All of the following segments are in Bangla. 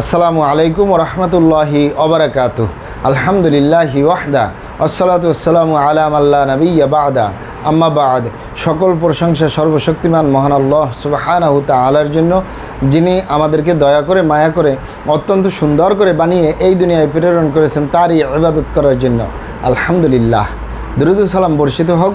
আসসালামু আলাইকুম রহমতুল্লাহি অবরাকাত আলহামদুলিল্লাহি ওয়াহদা আসসালাতু আসসালামু আলাম আল্লাহ নবীয়া বাদা। আম্মা বাদ, সকল প্রশংসা সর্বশক্তিমান মহান আল্লাহ সুবাহানাহু তালার জন্য, যিনি আমাদেরকে দয়া করে, মায়া করে, অত্যন্ত সুন্দর করে বানিয়ে এই দুনিয়ায় প্রেরণ করেছেন, তারই ইবাদত করার জন্য। আলহামদুলিল্লাহ। দরুদ সালাম বর্ষিত হোক।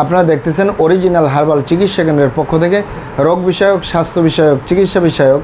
আপনারা দেখতেছেন অরিজিনাল হার্বাল চিকিৎসা কেন্দ্রের পক্ষ থেকে রোগ বিষয়ক, স্বাস্থ্য বিষয়ক, চিকিৎসা বিষয়ক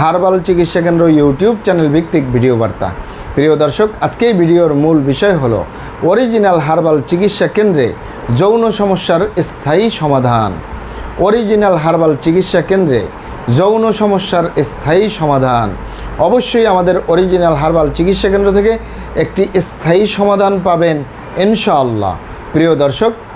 হার্বাল চিকিৎসা কেন্দ্র ইউটিউব চ্যানেল ভিত্তিক ভিডিও বার্তা। প্রিয় দর্শক, আজকে এই ভিডিওর মূল বিষয় হলো অরিজিনাল হার্বাল চিকিৎসা কেন্দ্রে যৌন সমস্যার স্থায়ী সমাধান। অরিজিনাল হার্বাল চিকিৎসা কেন্দ্রে যৌন সমস্যার স্থায়ী সমাধান। অবশ্যই আমাদের অরিজিনাল হার্বাল চিকিৎসা কেন্দ্র থেকে একটি স্থায়ী সমাধান পাবেন, ইনশাআল্লাহ। প্রিয় দর্শক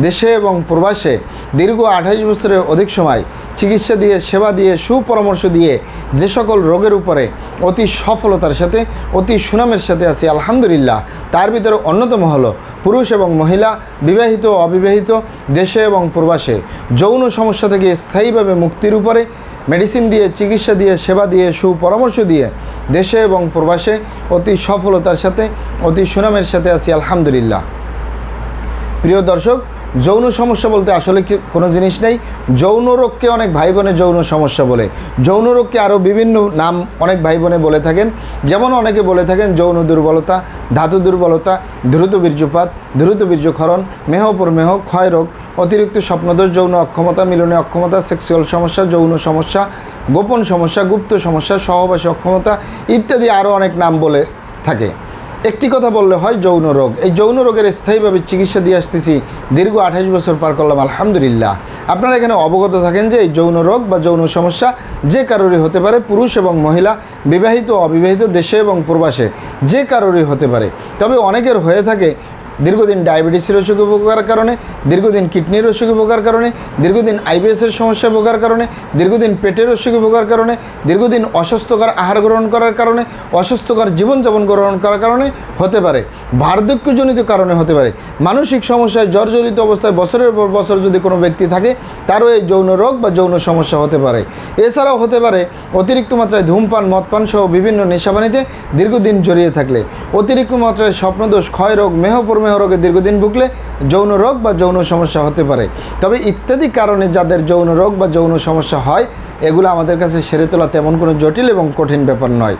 দেশে এবং প্রবাসে দীর্ঘ আঠাইশ বছরের অধিক সময় চিকিৎসা দিয়ে, সেবা দিয়ে, সুপরামর্শ দিয়ে যে সকল রোগের উপরে অতি সফলতার সাথে, অতি সুনামের সাথে আছি, আলহামদুলিল্লাহ। তার ভিতরে অন্যতম হলো পুরুষ এবং মহিলা, বিবাহিত অবিবাহিত, দেশে এবং প্রবাসে। যৌন সমস্যা থেকে স্থায়ীভাবে মুক্তির উপরে মেডিসিন দিয়ে, চিকিৎসা দিয়ে, সেবা দিয়ে, সুপরামর্শ দিয়ে দেশে এবং প্রবাসে অতি সফলতার সাথে, অতি সুনামের সাথে আছি, আলহামদুলিল্লাহ। প্রিয় দর্শক যৌন সমস্যা বলতে আসলে কি কোনো জিনিস নেই? যৌন রোগকে অনেক ভাই বোনে যৌন সমস্যা বলে। যৌন রোগকে আরও বিভিন্ন নাম অনেক ভাই বোনে বলে থাকেন। যেমন অনেকে বলে থাকেন যৌন দুর্বলতা, ধাতু দুর্বলতা, দ্রুত বীর্যপাত, দ্রুত বীর্যক্ষরণ, মেহ ক্ষয় রোগ, অতিরিক্ত স্বপ্নদোষ, যৌন অক্ষমতা, মিলনে অক্ষমতা, সেক্সুয়াল সমস্যা, যৌন সমস্যা, গোপন সমস্যা, গুপ্ত সমস্যা, সহবাসী অক্ষমতা ইত্যাদি আরও অনেক নাম বলে থাকে। একটি কথা বললে হয় যৌন রোগ। এই যৌন রোগের স্থায়ীভাবে চিকিৎসা দিয়ে আসতেছি। দীর্ঘ আঠাশ বছর পার করলাম, আলহামদুলিল্লাহ। আপনারা এখানে অবগত থাকেন যে এই যৌন রোগ বা যৌন সমস্যা যে কারোরই হতে পারে, পুরুষ এবং মহিলা, বিবাহিত অবিবাহিত দেশে এবং প্রবাসে, যে কারোরই হতে পারে। তবে অনেকের হয়ে থাকে দীর্ঘদিন ডায়াবেটিসের অসুখে ভোগার কারণে, দীর্ঘদিন কিডনির অসুখে ভোগার কারণে, দীর্ঘদিন আইবিএসের সমস্যা ভোগার কারণে, দীর্ঘদিন পেটের অসুখে ভোগার কারণে, দীর্ঘদিন অস্বাস্থ্যকর আহার গ্রহণ করার কারণে, অস্বাস্থ্যকর জীবনযাপন গ্রহণ করার কারণে হতে পারে। বার্ধক্যজনিত কারণে হতে পারে। মানসিক সমস্যায় জর্জরিত অবস্থায় বছরের পর বছর যদি কোনো ব্যক্তি থাকে, তারও এই যৌন রোগ বা যৌন সমস্যা হতে পারে। এছাড়াও হতে পারে অতিরিক্ত মাত্রায় ধূমপান মদপান সহ বিভিন্ন নেশাবানিতে দীর্ঘদিন জড়িয়ে থাকলে। অতিরিক্ত মাত্রায় স্বপ্নদোষ ক্ষয় রোগ মেহপরমেহ রোগে দীর্ঘদিন ভুগলে যৌন রোগ বা যৌন সমস্যা হতে পারে। তবে ইত্যাদি কারণে যাদের যৌন রোগ বা যৌন সমস্যা হয়, এগুলো আমাদের কাছে সেরে তোলা তেমন কোনো জটিল এবং কঠিন ব্যাপার নয়।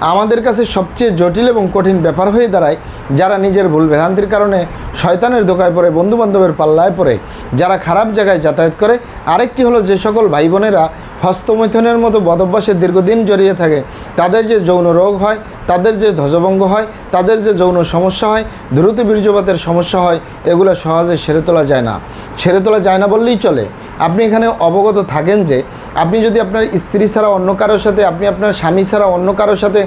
আমাদের কাছে সবচেয়ে জটিল এবং কঠিন ব্যাপার হয়ে দাঁড়ায় যারা নিজের ভুল ভ্রান্তির কারণে শয়তানের দোকায় পড়ে, বন্ধুবান্ধবের পাল্লায় পড়ে, যারা খারাপ জায়গায় যাতায়াত করে। আরেকটি হলো যে সকল ভাই বোনেরা হস্তমৈথনের মতো বদভ্যাসে দীর্ঘদিন জড়িয়ে থাকে। তাদের যে যৌন রোগ হয়, তাদের যে ধ্বজভঙ্গ হয়, তাদের যে যৌন সমস্যা হয়, দ্রুত বীর্যপাতের সমস্যা হয়, এগুলো সহজে সেরে তোলা যায় না। ছেড়ে তোলা যায় না বললেই চলে। আপনি এখানে অবগত থাকেন যে আপনি যদি আপনার স্ত্রী ছাড়া অন্য কারোর সাথে, আপনি আপনার স্বামী ছাড়া অন্য কারোর সাথে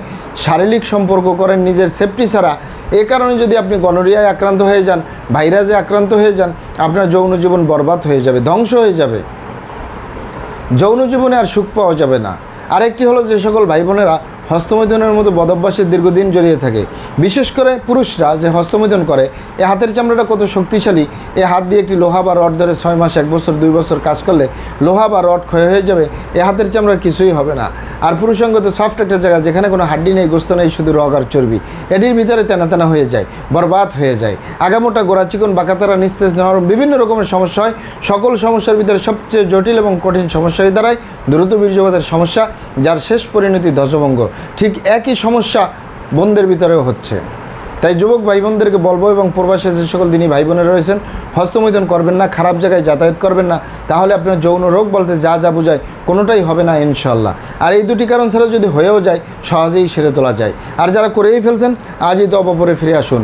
শারীরিক সম্পর্ক করেন, নিজের সেফটি ছাড়া, এ কারণে যদি আপনি গনোরিয়ায় আক্রান্ত হয়ে যান, ভাইরাসে আক্রান্ত হয়ে যান, আপনার যৌন জীবন বরবাদ হয়ে যাবে, ধ্বংস হয়ে যাবে। যৌন জীবনে আর সুখ পাওয়া যাবে না। আরেকটি হলো যে সকল ভাই বোনেরা হস্তমৈথুনের মতো বদভ্যাসের দীর্ঘদিন জড়িয়ে থাকে। বিশেষ করে পুরুষরা যে হস্তমৈথুন করে, এ হাতের চামড়াটা কত শক্তিশালী। এ হাত দিয়ে একটি লোহা বা রড ধরে ছয় মাস, এক বছর, দুই বছর কাজ করলে লোহা বা রড ক্ষয় হয়ে যাবে, এ হাতের চামড়ার কিছুই হবে না। আর পুরুষাঙ্গ তো সফট একটা জায়গা যেখানে কোনো হাড্ডি নেই, গোস্ত নেই, শুধু রগ আর চর্বি। এটির ভিতরে তেনা তেনা হয়ে যায়, বরবাদ হয়ে যায়। আগামোটা গোড়া চিকন বাঁকাতারা নিস্তেজ নরম বিভিন্ন রকমের সমস্যা হয়। সকল সমস্যার ভিতরে সবচেয়ে জটিল এবং কঠিন সমস্যা হয়ে দাঁড়ায়। দ্রুত বীর্যপাতের সমস্যা, যার শেষ পরিণতি ধ্বজভঙ্গ। ঠিক একই সমস্যা বোনদের ভিতরেও হচ্ছে। তাই যুবক ভাই বোনদেরকে বলব এবং প্রবাসে যে সকল দিনই ভাই বোনেরা রয়েছেন হস্তমৈদন করবেন না, খারাপ জায়গায় যাতায়াত করবেন না, তাহলে আপনার যৌন রোগ বলতে যা যা বোঝায় কোনোটাই হবে না ইনশাল্লাহ আর এই দুটি কারণ ছাড়া যদি হয়েও যায়, সহজেই সেরে তোলা যায়। আর যারা করেই ফেলছেন, আজই তো অপরে ফিরে আসুন।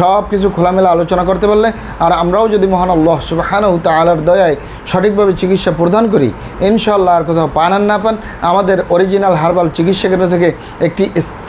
সব কিছু খোলামেলা আলোচনা করতে পারলে, আর আমরাও যদি মহান আল্লাহ সুবাহানু তালার দয়ায় সঠিকভাবে চিকিৎসা প্রদান করি ইনশাল্লাহ আর কোথাও পান আর না পান, আমাদের অরিজিনাল হার্বাল চিকিৎসা কেন্দ্র থেকে একটি